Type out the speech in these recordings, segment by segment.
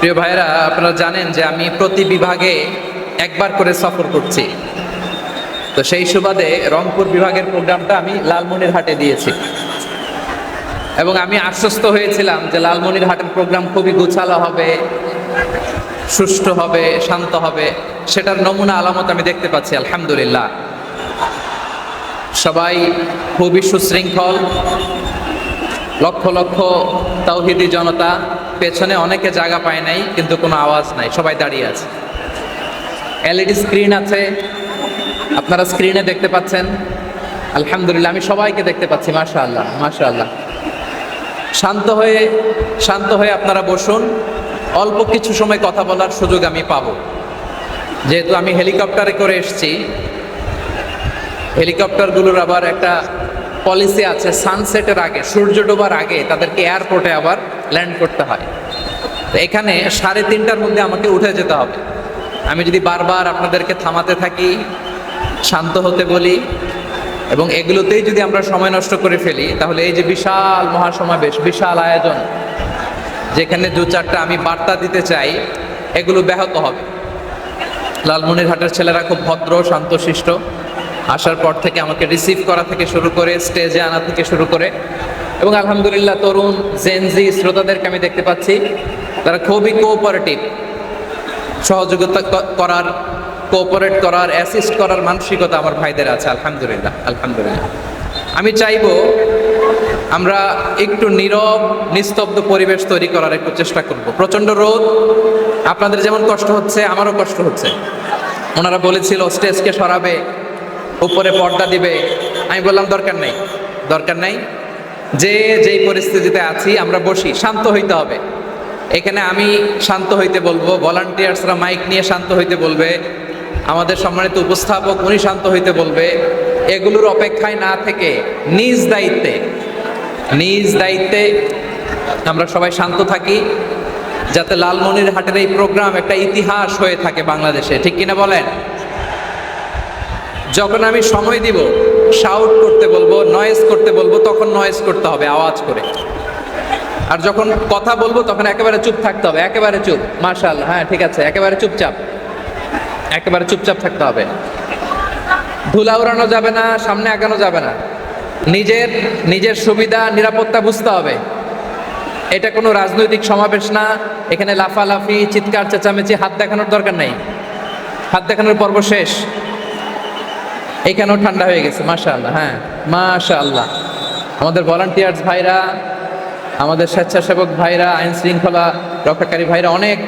প্রিয় ভাইরা আপনারা জানেন যে আমি প্রতি বিভাগে একবার করে সফর করছি। তো সেই সুবাদে রংপুর বিভাগের প্রোগ্রামটা আমি লালমনিরহাটে দিয়েছি। এবং আমি আশ্বস্ত হয়েছিলাম যে লালমনিরহাটের প্রোগ্রাম খুবই গুছালো হবে, সুষ্ঠু হবে, শান্ত হবে। সেটার নমুনা আলামত আমি দেখতে পাচ্ছি, আলহামদুলিল্লাহ। সবাই খুবই সুশৃঙ্খল, লক্ষ লক্ষ তাওহিদি জনতা পেছনে অনেকে জায়গা পায় নাই, কিন্তু কোনো আওয়াজ নাই, সবাই দাঁড়িয়ে আছে। এলইডি স্ক্রিন আছে, আপনারা স্ক্রিনে দেখতে পাচ্ছেন। আলহামদুলিল্লাহ, আমি সবাইকে দেখতে পাচ্ছি মাশা আল্লাহ মাশা আল্লাহ শান্ত হয়ে শান্ত হয়ে আপনারা বসুন। অল্প কিছু সময় কথা বলার সুযোগ আমি পাবো। যেহেতু আমি হেলিকপ্টারে করে এসেছি, হেলিকপ্টারগুলোর আবার একটা পলিসি আছে সানসেটের আগে, সূর্য ডোবার আগে, তাদেরকে এয়ারপোর্টে আবার ল্যান্ড করতে হয়। তো এখানে সাড়ে তিনটার মধ্যে আমাকে উঠে যেতে হবে। আমি যদি বারবার আপনাদেরকে থামাতে থাকি, শান্ত হতে বলি, এবং এগুলোতেই যদি আমরা সময় নষ্ট করে ফেলি, তাহলে এই যে বিশাল মহাসমাবেশ, বিশাল আয়োজন, যেখানে দু চারটা আমি বার্তা দিতে চাই, এগুলো ব্যাহত হবে। লালমনিরহাটের ছেলেরা খুব ভদ্র, শান্তশিষ্ট। আসার পর থেকে আমাকে রিসিভ করা থেকে শুরু করে স্টেজে আনা থেকে শুরু করে এবং আলহামদুলিল্লাহ তরুণ জেনজি শ্রোতাদেরকে আমি দেখতে পাচ্ছি। তারা খুবই কোঅপারেটিভ সহযোগিতা করার কোঅপারেট করার অ্যাসিস্ট করার মানসিকতা আমার ভাইদের আছে, আলহামদুলিল্লাহ আলহামদুলিল্লাহ। আমি চাইব আমরা একটু নীরব, নিস্তব্ধ পরিবেশ তৈরি করার একটু চেষ্টা করব। প্রচণ্ড রোদ, আপনাদের যেমন কষ্ট হচ্ছে, আমারও কষ্ট হচ্ছে। ওনারা বলেছিল, স্টেজকে সরাবে, উপরে পর্দা দিবে। আমি বললাম, দরকার নেই, দরকার নাই। যে যেই পরিস্থিতিতে আছি, আমরা বসি, শান্ত হইতে হবে। এখানে আমি শান্ত হইতে বলব, ভলান্টিয়ার্সরা মাইক নিয়ে শান্ত হইতে বলবে, আমাদের সম্মানিত উপস্থাপক উনি শান্ত হইতে বলবে। এগুলোর অপেক্ষায় না থেকে নিজ দায়িত্বে নিজ দায়িত্বে আমরা সবাই শান্ত থাকি, যাতে লালমনির হাটের এই প্রোগ্রাম একটা ইতিহাস হয়ে থাকে বাংলাদেশে। ঠিক কিনা বলেন? যখন আমি সময় দিব শাউট করতে বলব নয়েজ করতে বলব, তখন নয়েজ করতে হবে, আওয়াজ করে। আর যখন কথা বলব, তখন একেবারে চুপ থাকতে হবে, একেবারে চুপ মার্শাল হ্যাঁ ঠিক আছে, একেবারে চুপচাপ একেবারে চুপচাপ থাকতে হবে। ধুলা উড়ানো যাবে না, সামনে আগানো যাবে না। নিজের নিজের সুবিধা, নিরাপত্তা বুঝতে হবে। এটা কোনো রাজনৈতিক সমাবেশ না, এখানে লাফালাফি, চিৎকার, চেঁচামেচি, হাত দেখানোর দরকার নেই। হাত দেখানোর পর্ব শেষ। এখানেও ঠান্ডা হয়ে গেছে? মাশা আল্লাহ হ্যাঁ মাশা আল্লাহ আমাদের ভলান্টিয়ার্স ভাইরা, আমাদের স্বেচ্ছাসেবক ভাইরা, আইন শৃঙ্খলা রক্ষাকারী ভাইরা অনেক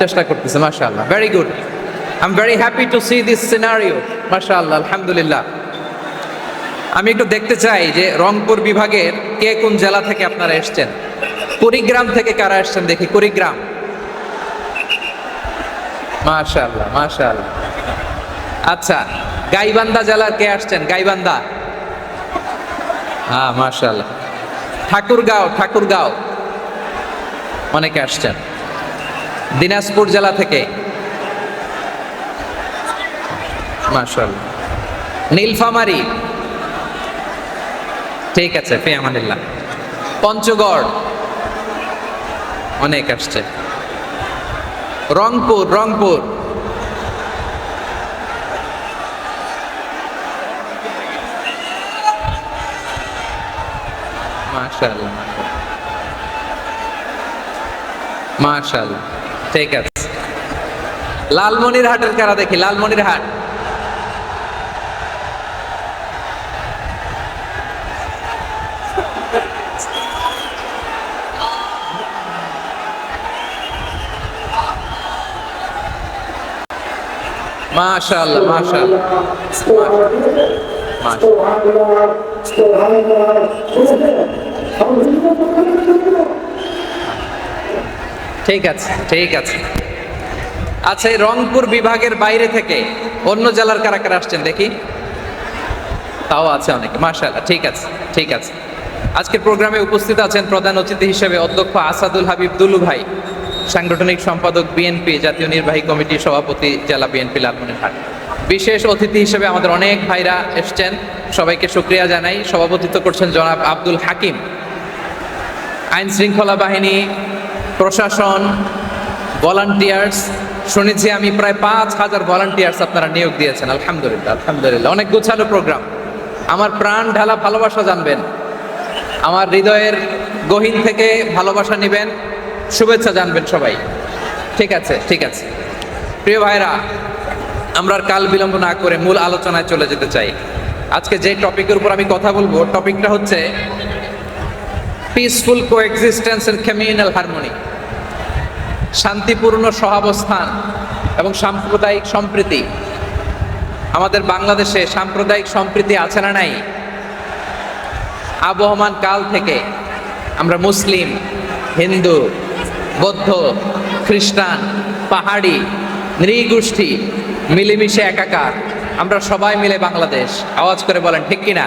চেষ্টা করতেছে মাশা আল্লাহ very good I am very happy to see this scenario মাশা আল্লাহ আলহামদুলিল্লাহ। আমি একটু দেখতে চাই যে রংপুর বিভাগের কে কোন জেলা থেকে আপনারা এসছেন? কুড়িগ্রাম থেকে কারা এসছেন দেখি, কুড়িগ্রাম। মাশা আল্লাহ মাশা আল্লাহ আচ্ছা গাইবান্ধা জেলার কে আসছেন? গাইবান্ধা। হ্যাঁ মাশাআল্লাহ। ঠাকুরগাঁও ঠাকুরগাঁও। অনেকে আসছেন। দিনাজপুর জেলা থেকে। মার্শাল নীলফামারি। ঠিক আছে ফিয়ামানিল্লাহ পঞ্চগড়। অনেক আসছে। রংপুর রংপুর। ঠিক আছে। লালমনির হাটের কারা দেখি? লালমনির হাট মাশাআল্লাহ মাশাআল্লাহ। মাশাআল্লাহ। ঠিক আছে ঠিক আছে। আচ্ছা এই রংপুর বিভাগের বাইরে থেকে অন্য জেলার কারা কারা আসছেন দেখি? তাও আছে অনেকে, মাশাআল্লাহ, ঠিক আছে ঠিক আছে। আজকের প্রোগ্রামে উপস্থিত আছেন প্রধান অতিথি হিসেবে অধ্যক্ষ আসাদুল হাবিব দুলু ভাই, সাংগঠনিক সম্পাদক বিএনপি, জাতীয় নির্বাহী কমিটির সভাপতি, জেলা বিএনপি লালমনিরহাট। বিশেষ অতিথি হিসেবে আমাদের অনেক ভাইরা এসছেন, সবাইকে শুক্রিয়া জানাই। সভাপতিত্ব করছেন জনাব আব্দুল হাকিম। আইন শৃঙ্খলা বাহিনী, প্রশাসন ভলান্টিয়ার্স শুনেছি আমি প্রায় পাঁচ হাজার ভলান্টিয়ার্স আপনারা নিয়োগ দিয়েছেন, আলহামদুলিল্লাহ আলহামদুলিল্লাহ। অনেক গোছালো প্রোগ্রাম আমার প্রাণ ঢালা ভালোবাসা জানবেন। আমার হৃদয়ের গহীন থেকে ভালোবাসা নেবেন। শুভেচ্ছা জানবেন সবাই। ঠিক আছে ঠিক আছে। প্রিয় ভাইরা, আমরা কাল বিলম্ব না করে মূল আলোচনায় চলে যেতে চাই। আজকে যে টপিকের উপর আমি কথা বলব টপিকটা হচ্ছে peaceful coexistence and communal harmony শান্তিপূর্ণ সহাবস্থান এবং সাম্প্রদায়িক সম্প্রীতি। আমাদের বাংলাদেশে সাম্প্রদায়িক সম্প্রীতি আছে না নাই? আবহমান কাল থেকে আমরা মুসলিম, হিন্দু, বৌদ্ধ, খ্রিস্টান, পাহাড়ি, নৃগোষ্ঠী মিলেমিশে একাকার। আমরা সবাই মিলে বাংলাদেশ। আওয়াজ করে বলেন, ঠিক কিনা?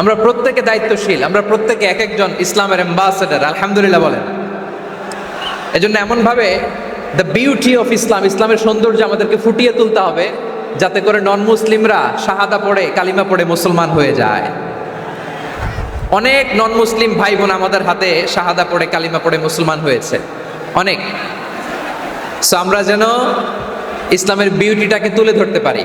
আমরা প্রত্যেকে দায়িত্বশীল, আমরা প্রত্যেকে এক একজন ইসলামের অ্যাম্বাসেডার আলহামদুলিল্লাহ বলেন। এজন্য এমনভাবে দ্য বিউটি অফ ইসলাম ইসলামের সৌন্দর্য আমাদেরকে ফুটিয়ে তুলতে হবে, যাতে করে নন মুসলিমরা শাহাদা পড়ে, কালিমা পড়ে মুসলমান হয়ে যায়। অনেক নন মুসলিম ভাই বোন আমাদের হাতে শাহাদা পড়ে, কালিমা পড়ে মুসলমান হয়েছে। অনেক। সো আমরা যেন ইসলামের বিউটিটাকে তুলে ধরতে পারি।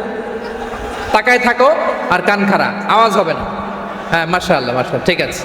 তাকায় থাকো আর কান খাড়া আওয়াজ হবে না। হ্যাঁ মার্শাল মাশা ঠিক আছে।